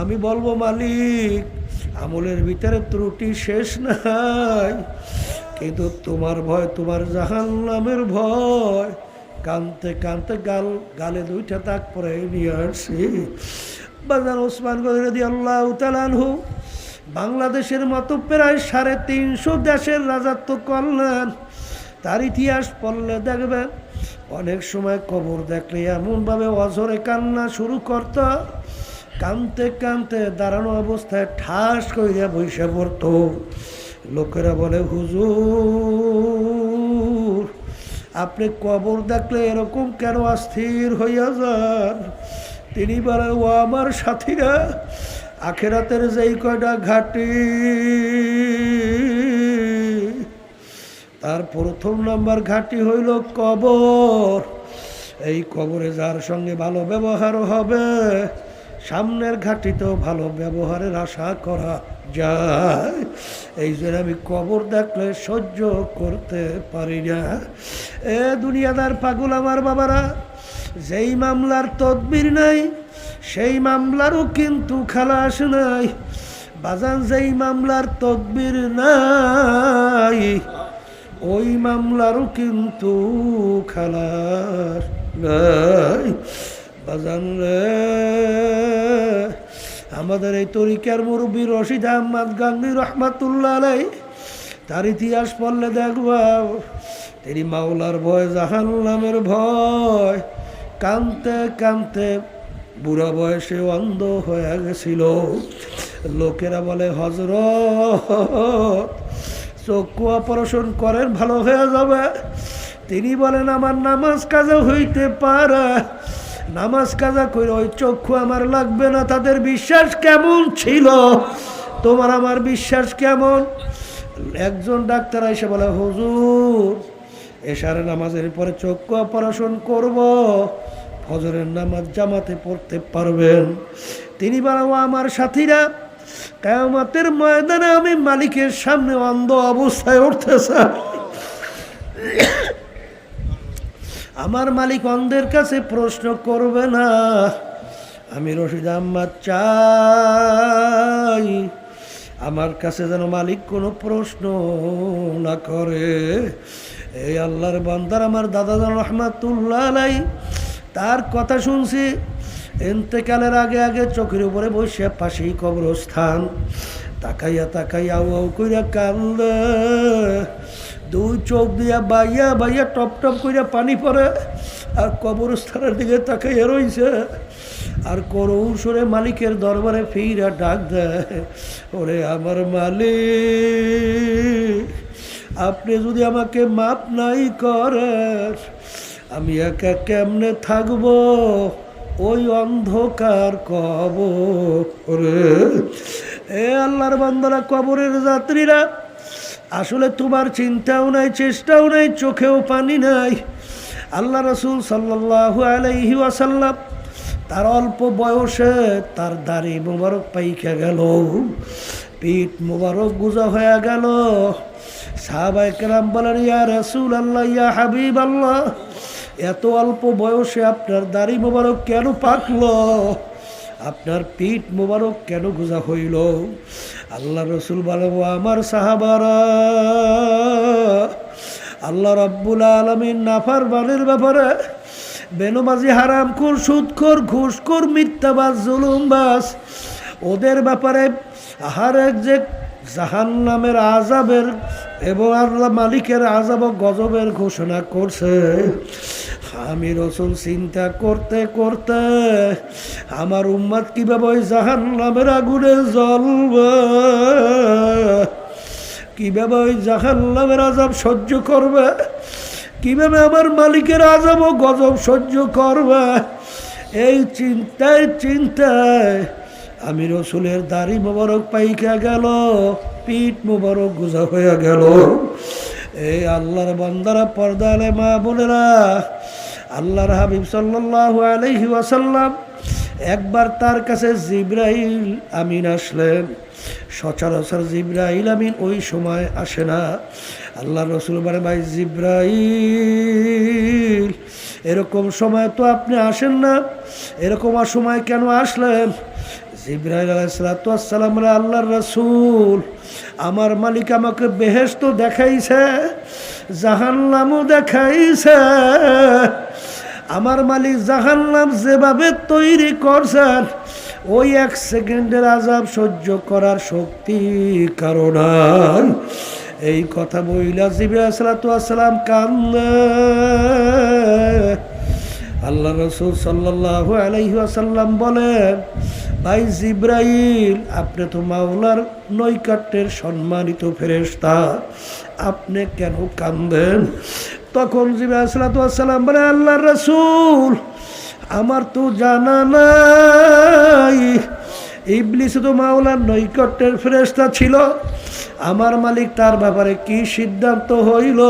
আমি বলব, মালিক, আমলের ভিতরে ত্রুটি শেষ নাই, কিন্তু তোমার ভয়, তোমার জাহান নামের ভয়, কানতে কানতে গাল, গালে দুইটা তাক পরে নিয়ে আসছি বাজার ওসমান গদি আল্লাহ তালানহু বাংলাদেশের মতো প্রায় সাড়ে তিনশো দেশের রাজাত্ব করলেন। তার ইতিহাস পড়লে দেখবেন, অনেক সময় কবর দেখলে এমনভাবে অঝরে কান্না শুরু করত। কানতে কানতে দাঁড়ানো অবস্থায় ঠাস কইরা বসে পড়তো। লোকেরা বলে, হুজুর, আপনি কবর দেখলে এরকম কেন অস্থির হইয়া যান? তিনি বলেন ও আমার সাথীরা, আখেরাতের যেই কয়টা ঘাটি, তার প্রথম নাম্বার ঘাটি হইল কবর। এই কবরে যার সঙ্গে ভালো ব্যবহার হবে সামনের ঘাটিতেও ভালো ব্যবহারের আশা করা যায়। এই জন্য আমি কবর দেখলে সহ্য করতে পারি না। এ দুনিয়াদার পাগল আমার বাবারা, যেই মামলার তদবির নাই, সেই মামলারও কিন্তু খালাস নাই। বাজান, যেই মামলার তদবির নাই, ওই মামলারও কিন্তু খালাস নাই। বাজান রে আমাদের এই তরিকার মুরব্বী রশিদ আহমদ গাঙ্গি রহমাতুল্লাহ আলাই, তার ইতিহাস পড়লে দেখবা তিনি মাওলার ভয় জাহান ভয়, কানতে কানতে বুড়া বয়সে অন্ধ হয়ে গেছিল। লোকেরা বলে হজরত চক্ষু অপারেশন করেন, ভালো হয়ে যাবে। তিনি বলেন, আমার নামাজ কাজে হইতে পারে নামাজ কাজা করে ওই চক্ষু আমার লাগবে না, তাদের বিশ্বাস কেমন ছিল? তোমার আমার বিশ্বাস কেমন? একজন ডাক্তার এসে বলে, হুজুর এশারে নামাজের পরে চক্ষু অপারেশন করব, ফজরের নামাজ জামাতে পড়তে পারবেন। তিনি বলেন আমার সাথীরা, কেয়ামতের ময়দানে আমি মালিকের সামনে অন্ধ অবস্থায় উঠতেছে। আমার মালিক অন্ধের কাছে প্রশ্ন করবে না। আমি রশিদ আহম্মদ চাই। আমার কাছে যেন মালিক কোনো প্রশ্ন না করে। এই আল্লাহর বান্দার আমার দাদা রহমাতুল্লাহ আলাই। তার কথা শুনছি, এন্তেকালের আগে আগে চোখের উপরে বসে পাশেই কবরস্থান। তাকাইয়া তাকাইয়া ও কইরা কান্দে দুই চোখ দিয়া বাইয়া বাইয়া টপ টপ কইরা পানি পড়ে আর কবরস্থানের দিকে তাকে রইছে। আর করুণ সুরে মালিকের দরবারে ফিরা ডাক দেয়, ওরে আমার মালিক, আপনি যদি আমাকে মাপ নাই করেন, আমি একা কেমনে থাকব? ওই অন্ধকার কবরে এ আল্লাহর বান্দারা, কবরের যাত্রীরা আসলে তোমার চিন্তাও নাই, চেষ্টাও নাই, চোখেও পানি নাই। আল্লাহ রসুল সাল্লাহু আলাইহি ওয়াসাল্লাম তার অল্প বয়সে তার দাড়ি মোবারক পাইকা গেল, পিঠ মোবারক গুজা হয়ে গেল। সাহাবাই কেরাম বলেন, ইয়া রসুল আল্লাহ ইয়া হাবিব আল্লাহ এত অল্প বয়সে আপনার দাড়ি মোবারক কেন পাকলো? আপনার পিঠ মোবারক কেন গোজা হইল? আল্লাহ রসুল বলে আমার সাহাবারা, আল্লাহ রব্বুল আলমিন নাফার বানের ব্যাপারে বেনমাজি হারাম কর সুদখোর ঘুষখোর মিথ্যাবাস জুলুমবাস ওদের ব্যাপারে আহারের যে জাহান নামের আজাবের এবং আল্লাহ মালিকের আজাব গজবের ঘোষণা করছে। আমি রসুল চিন্তা করতে করতে আমার উম্মাদ কীভাবে ওই জাহান নামের আগুনে জ্বলবে? কীভাবে ওই জাহান নামের আজাব সহ্য করবে? কীভাবে আমার মালিকের আজাব ও গজব সহ্য করবে? এই চিন্তায় চিন্তায় আমি রসুলের দাড়ি মোবারক পাইকা গেল, পিঠ মোবারক গুজা হয়ে গেল। এই আল্লাহর বান্দারা পর্দালে মা বোনেরা আল্লাহর হাবিব সাল্লাহ আলহি ওয়াসাল্লাম একবার তার কাছে জিব্রাইল আমিন আসলেন। সচরাচর জিব্রাইল আমিন ওই সময় আসে না। আল্লাহ রসুল মানে ভাই জিব্রাইল, এরকম সময় তো আপনি আসেন না। এরকম সময় কেন আসলেন? জিব্রাহিল আলাইসালাম আল্লাহর রসুল, আমার মালিক আমাকে বেহেস্ত দেখাইছে, জাহান্নামও দেখাইছে। আমার মালিক জাহান্নাম যেভাবে তৈরি করছেন, ওই এক সেকেন্ডের আজাব সহ্য করার শক্তি কারণ এই কথা বইলা জিবি জিবাসালাম কান্দে আল্লাহ রসুল সাল্লাহ আলাইসাল্লাম বলেন, ভাই জিব্রাইল, আপনি তো মাওলার নৈকাট্যের সম্মানিত ফেরেস্তা আপনি কেন কান্দেন তখন জিবাহাম বলে আল্লাহ রসুল, আমার তো জানা নাই। ইবলিস তো মাওলার নৈকট্যের ফেরেস্তা ছিল। আমার মালিক তার ব্যাপারে কি সিদ্ধান্ত হইল?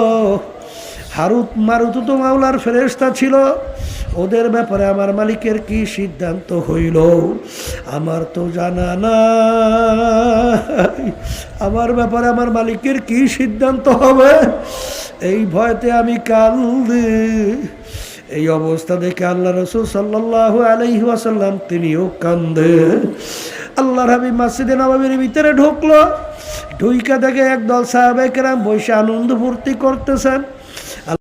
হারুত মারুত তো মাওলার ফেরেস্তা ছিল। ওদের ব্যাপারে আমার মালিকের কি সিদ্ধান্ত হইল? আমার তো জানা নাই। আমার ব্যাপারে আমার মালিকের কি সিদ্ধান্ত হবে? এই ভয়তে আমি কান্দি এই অবস্থা দেখে আল্লাহ রসুল সাল্লাহ আলহি তিনিও কান্দে আল্লাহর হাবি মাসজিদে নবাবির ভিতরে ঢুকলো। ঢুইকা দেখে একদল সাহাবেকেরাম বসে আনন্দ ফুর্তি করতেছেন।